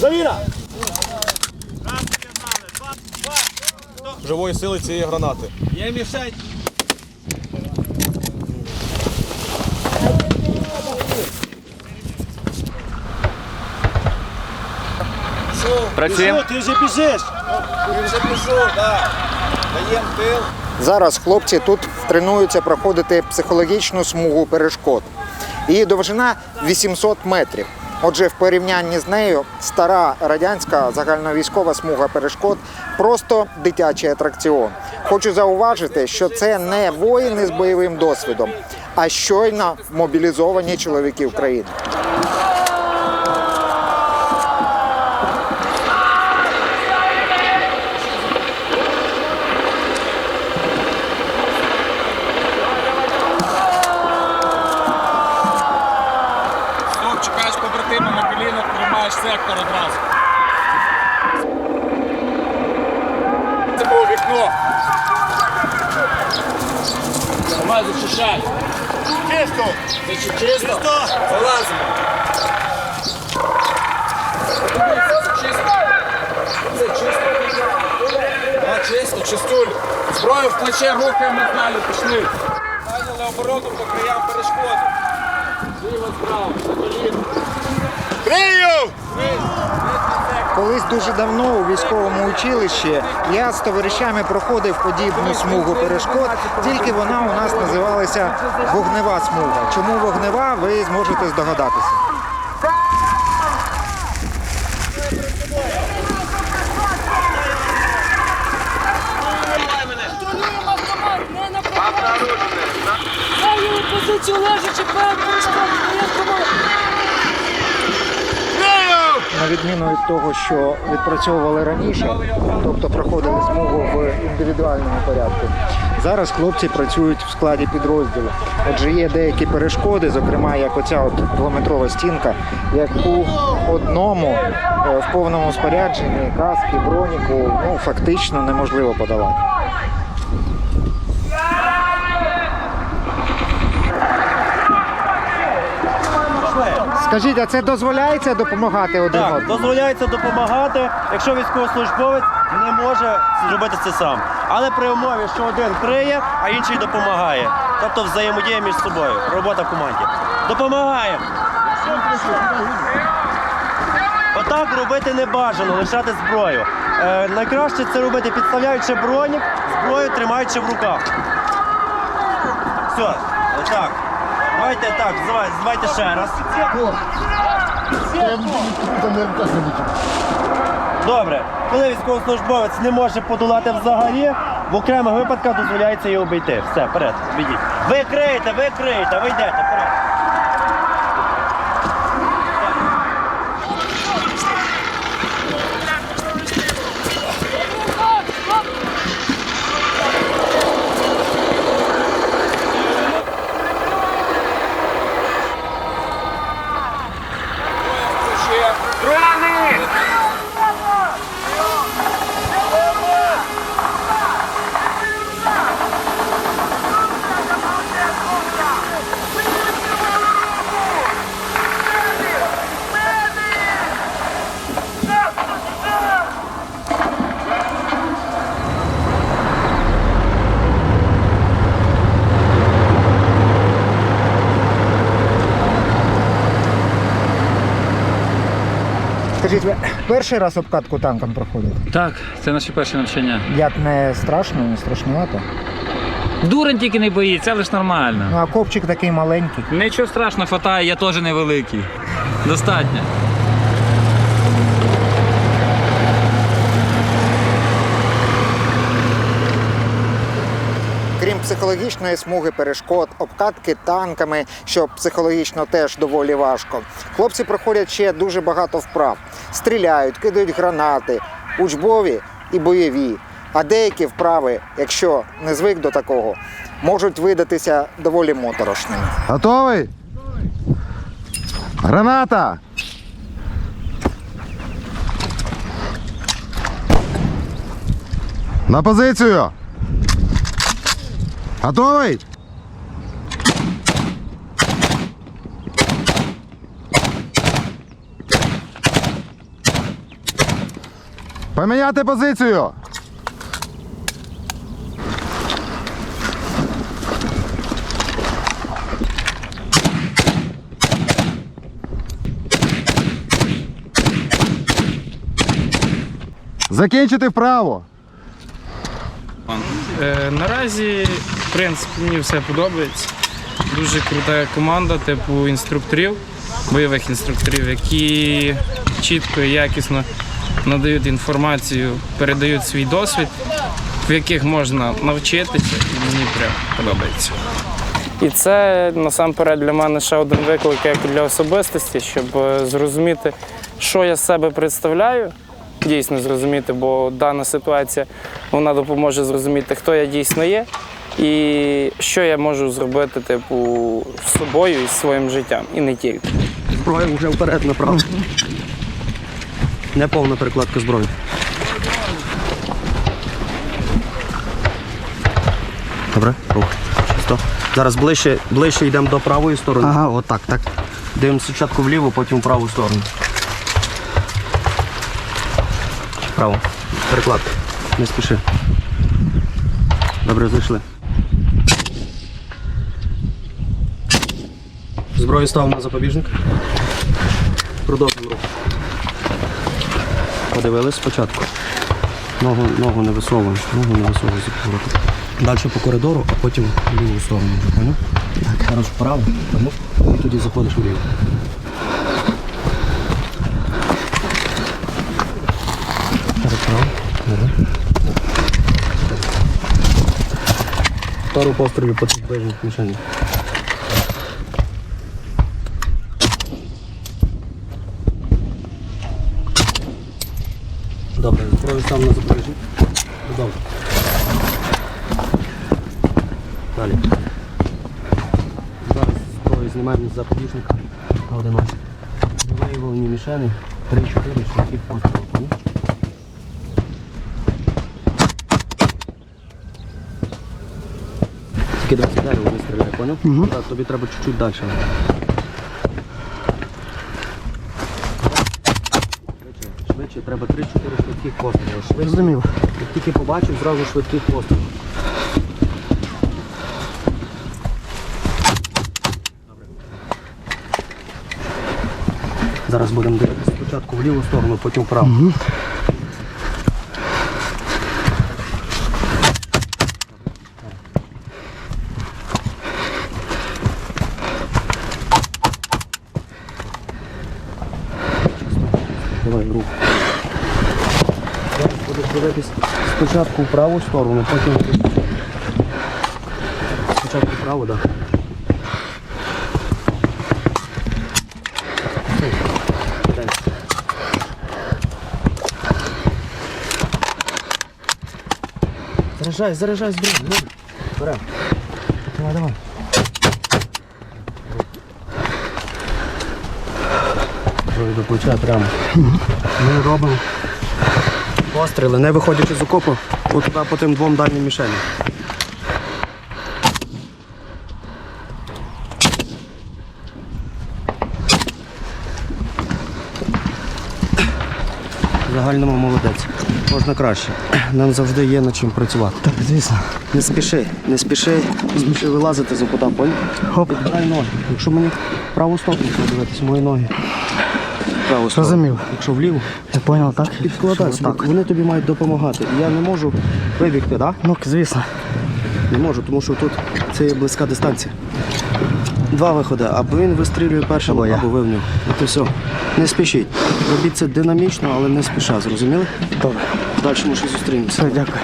Завіра! живої сили цієї гранати. Є мішень. Працюємо. Ти вже біжиш. Він вже пішов, так. Даємо тил. Зараз хлопці тут тренуються проходити психологічну смугу перешкод. Її довжина 800 метрів. Отже, в порівнянні з нею стара радянська загальновійськова смуга перешкод просто дитячий атракціон. Хочу зауважити, що це не воїни з бойовим досвідом, а щойно мобілізовані чоловіки України. Колінах, сектор одразу. Це було вікно. Давай, зачищай. Чисто! Чисто. Залазимо. Це чисто. Да, чисто, чистуль. Зброю в плече рухаємо далі, пішли. Зайняли оборону по краям перешкоди. Зліва, справа, на коліна. Крию! Колись дуже давно у військовому училищі я з товаришами проходив подібну смугу перешкод, тільки вона у нас називалася вогнева смуга. Чому вогнева, ви зможете здогадатися. Зайняли позицію лежачи перед перешкодом, даємо команду. Відміну від того, що відпрацьовували раніше, тобто проходили смугу в індивідуальному порядку. Зараз хлопці працюють в складі підрозділу. Отже, є деякі перешкоди, зокрема, як оця от двометрова стінка, яку одному е, в повному спорядженні каски, броніку ну, фактично неможливо подолати. Скажіть, а це дозволяється допомагати один Так, одному? дозволяється допомагати, якщо військовослужбовець не може зробити це сам. Але при умові, що один криє, а інший допомагає. Тобто взаємодія між собою, робота в команді. Допомагаємо. Отак робити не бажано, лишати зброю. Е, найкраще це робити підставляючи бронік, зброю тримаючи в руках. Все, так. Давайте так, здавайте ще раз. Добре, коли військовослужбовець не може подолати взагалі, в окремих випадках дозволяється її обійти. Все, вперед, відіть. Ви криєте, ви криєте, ви йдете, вперед. Скажіть, ви перший раз обкатку танком проходите? Так, це наше перше навчання. Як не страшно, не страшнувато? Дурень тільки не боїться, але ж нормально. Ну а копчик такий маленький. Нічого страшного, фатає, я теж невеликий. Достатньо. Психологічної смуги перешкод, обкатки танками, що психологічно теж доволі важко. Хлопці проходять ще дуже багато вправ. Стріляють, кидають гранати, учбові і бойові. А деякі вправи, якщо не звик до такого, можуть видатися доволі моторошними. Готовий? Граната! На позицію! Готовий? Поміняти позицію. Закінчити вправо. Е, наразі, принципі, мені все подобається. Дуже крута команда, типу інструкторів, бойових інструкторів, які чітко і якісно надають інформацію, передають свій досвід, в яких можна навчитися, і мені прям подобається. І це насамперед для мене ще один виклик як для особистості, щоб е, зрозуміти, що я з себе представляю, дійсно зрозуміти, бо дана ситуація вона допоможе зрозуміти, хто я дійсно є, і що я можу зробити, типу, з собою і з своїм життям, і не тільки. Зброю вже вперед направо. Неповна перекладка зброї. Добре, рух. Чисто. Зараз ближче, ближче йдемо до правої сторони. Ага, отак, так. Дивимося спочатку вліву, потім в праву сторону. Право. Перекладка. Не спіши. Добре, зайшли. Зброю став на запобіжник. Продовжуємо рух. Подивились спочатку. Ногу, ногу не висовуємо, ногу не поворотом. Далі по коридору, а потім в ліву сторону. Так. Зараз вправо? І тоді заходиш вліво. Пару пострілів по цих ближніх мішенях. Добре, зброю сам на запоріжжі. Добре. Далі. Зараз зброю знімаємо з запобіжника на одиночку. Виявлені мішени 3-4 шляхів пострілу. поняв? Тільки 20 дерева не стріляє, поняв? Угу. Тобі треба чуть-чуть далі. Треба 3-4 швидких постріли. Швидше. Зрозумів. Як тільки побачив, зразу швидких пострілів. Зараз будемо дивитися спочатку в ліву сторону, потім вправо. Угу. Давай руку. Дивитись спочатку в праву сторону, потім спочатку вправо, так. Заряжай, заряжай зброю. ну, Берем. Давай, давай. До плеча прямо. Ми робимо постріли, не виходячи з окопу, от туди по тим двом дальнім мішеням. Загальному молодець. Можна краще. Нам завжди є над чим працювати. Так, звісно. Не спіши, не спіши, не спіши вилазити з окута, понял? Хоп. Підбирай ноги. Якщо мені праву сторону подивитись, мої ноги. В Праву сторону. Розумів. Якщо вліву, Я зрозумів, так? підкладай. Що, Так. Вони тобі мають допомагати. І я не можу вибігти, так? Да? Ну, звісно. Не можу, тому що тут це є близька дистанція. Два виходи, або він вистрілює першим, Або або ви в нього. От і все. Не спішіть. Робіть це динамічно, але не спіша, зрозуміли? Добре. Далі ми ще зустрінемося. Все, дякую.